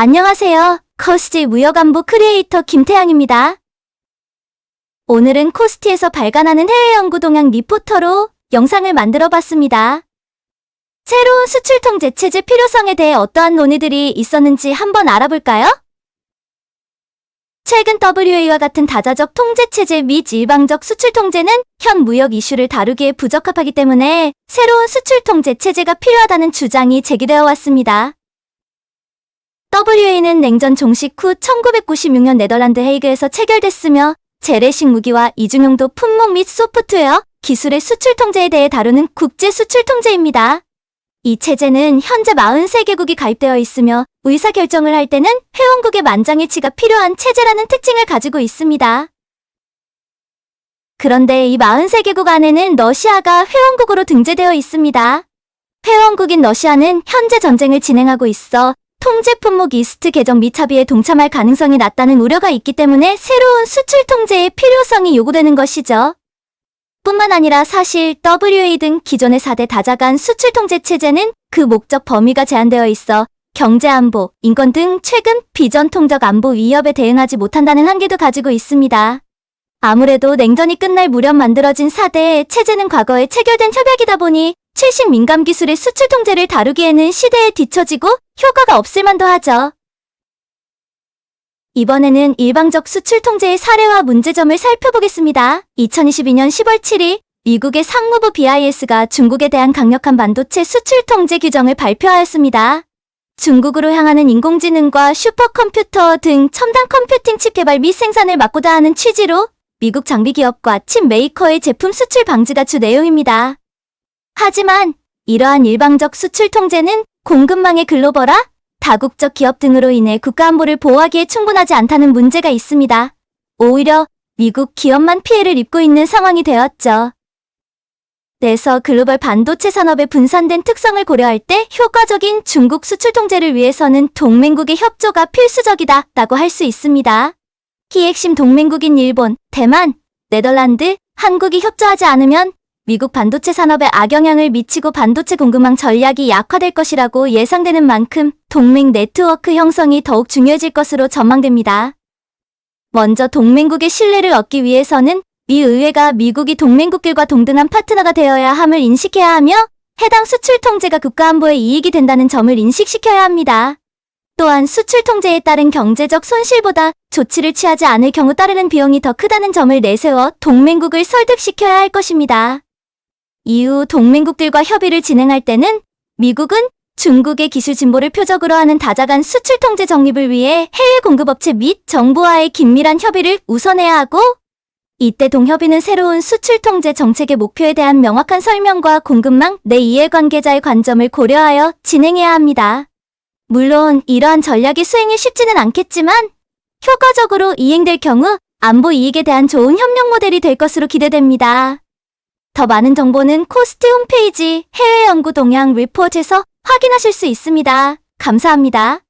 안녕하세요. 커스지 무역 안보 크리에이터 김태양입니다. 오늘은 코스티에서 발간하는 해외 연구 동향 리포터로 영상을 만들어 봤습니다. 새로운 수출 통제 체제 필요성에 대해 어떠한 논의들이 있었는지 한번 알아볼까요? 최근 WA와 같은 다자적 통제 체제 및 일방적 수출 통제는 현 무역 이슈를 다루기에 부적합하기 때문에 새로운 수출 통제 체제가 필요하다는 주장이 제기되어 왔습니다. WA는 냉전 종식 후 1996년 네덜란드 헤이그에서 체결됐으며 재래식 무기와 이중용도 품목 및 소프트웨어, 기술의 수출 통제에 대해 다루는 국제 수출 통제입니다. 이 체제는 현재 43개국이 가입되어 있으며 의사결정을 할 때는 회원국의 만장일치가 필요한 체제라는 특징을 가지고 있습니다. 그런데 이 43개국 안에는 러시아가 회원국으로 등재되어 있습니다. 회원국인 러시아는 현재 전쟁을 진행하고 있어 통제 품목 이스트 개정 및 합의에 동참할 가능성이 낮다는 우려가 있기 때문에 새로운 수출 통제의 필요성이 요구되는 것이죠. 뿐만 아니라 사실 WA 등 기존의 4대 다자간 수출 통제 체제는 그 목적 범위가 제한되어 있어 경제 안보, 인권 등 최근 비전 통적 안보 위협에 대응하지 못한다는 한계도 가지고 있습니다. 아무래도 냉전이 끝날 무렵 만들어진 4대 체제는 과거에 체결된 협약이다 보니 최신 민감 기술의 수출 통제를 다루기에는 시대에 뒤처지고 효과가 없을 만도 하죠. 이번에는 일방적 수출 통제의 사례와 문제점을 살펴보겠습니다. 2022년 10월 7일 미국의 상무부 BIS가 중국에 대한 강력한 반도체 수출 통제 규정을 발표하였습니다. 중국으로 향하는 인공지능과 슈퍼컴퓨터 등 첨단 컴퓨팅 칩 개발 및 생산을 막고자 하는 취지로 미국 장비 기업과 칩 메이커의 제품 수출 방지가 주 내용입니다. 하지만 이러한 일방적 수출 통제는 공급망의 글로벌화, 다국적 기업 등으로 인해 국가 안보를 보호하기에 충분하지 않다는 문제가 있습니다. 오히려 미국 기업만 피해를 입고 있는 상황이 되었죠. 그래서 글로벌 반도체 산업의 분산된 특성을 고려할 때 효과적인 중국 수출 통제를 위해서는 동맹국의 협조가 필수적이다 라고 할 수 있습니다. 키 핵심 동맹국인 일본, 대만, 네덜란드, 한국이 협조하지 않으면 미국 반도체 산업에 악영향을 미치고 반도체 공급망 전략이 약화될 것이라고 예상되는 만큼 동맹 네트워크 형성이 더욱 중요해질 것으로 전망됩니다. 먼저 동맹국의 신뢰를 얻기 위해서는 미 의회가 미국이 동맹국들과 동등한 파트너가 되어야 함을 인식해야 하며 해당 수출 통제가 국가 안보에 이익이 된다는 점을 인식시켜야 합니다. 또한 수출 통제에 따른 경제적 손실보다 조치를 취하지 않을 경우 따르는 비용이 더 크다는 점을 내세워 동맹국을 설득시켜야 할 것입니다. 이후 동맹국들과 협의를 진행할 때는 미국은 중국의 기술 진보를 표적으로 하는 다자간 수출 통제 정립을 위해 해외 공급업체 및 정부와의 긴밀한 협의를 우선해야 하고 이때 동협의는 새로운 수출 통제 정책의 목표에 대한 명확한 설명과 공급망 내 이해관계자의 관점을 고려하여 진행해야 합니다. 물론 이러한 전략의 수행이 쉽지는 않겠지만 효과적으로 이행될 경우 안보 이익에 대한 좋은 협력 모델이 될 것으로 기대됩니다. 더 많은 정보는 코스트 홈페이지 해외 연구 동향 리포트에서 확인하실 수 있습니다. 감사합니다.